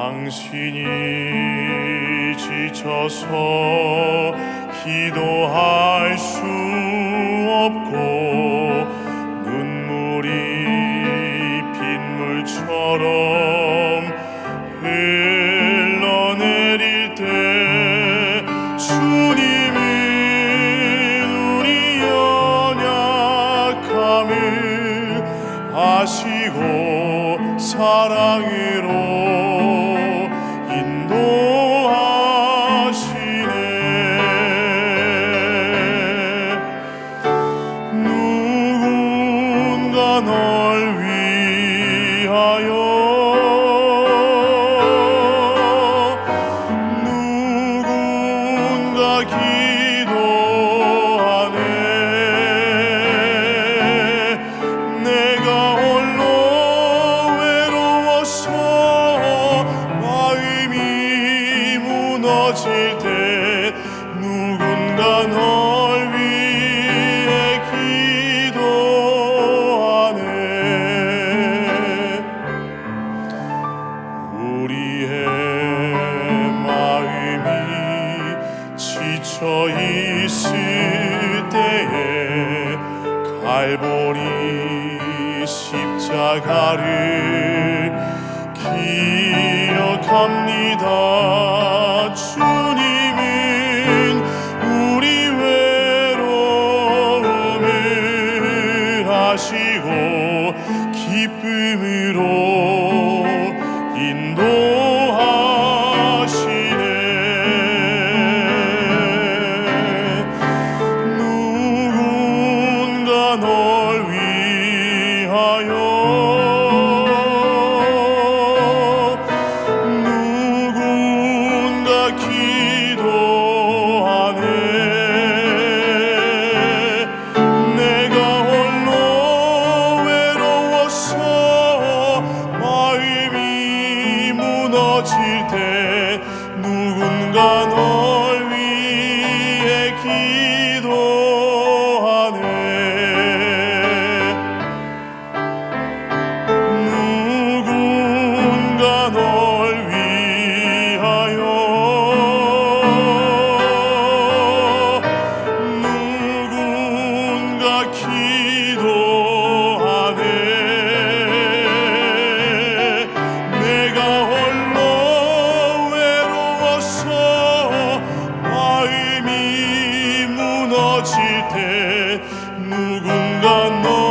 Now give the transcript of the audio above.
당신이 지쳐서 기도할 수 없고 눈물이 빗물처럼 흘러내릴 때 주님은 우리 연약함을 아시고 사랑으로 위하여. 누군가 기도하네. 내가 홀로 외로워서 마음이 무너질 때 누군가 널 갈보리 십자가를 기억합니다. 주 누군가 널 위해 기도하네. 누군가 널 위하여 누군가 기 하실 때 누군가 너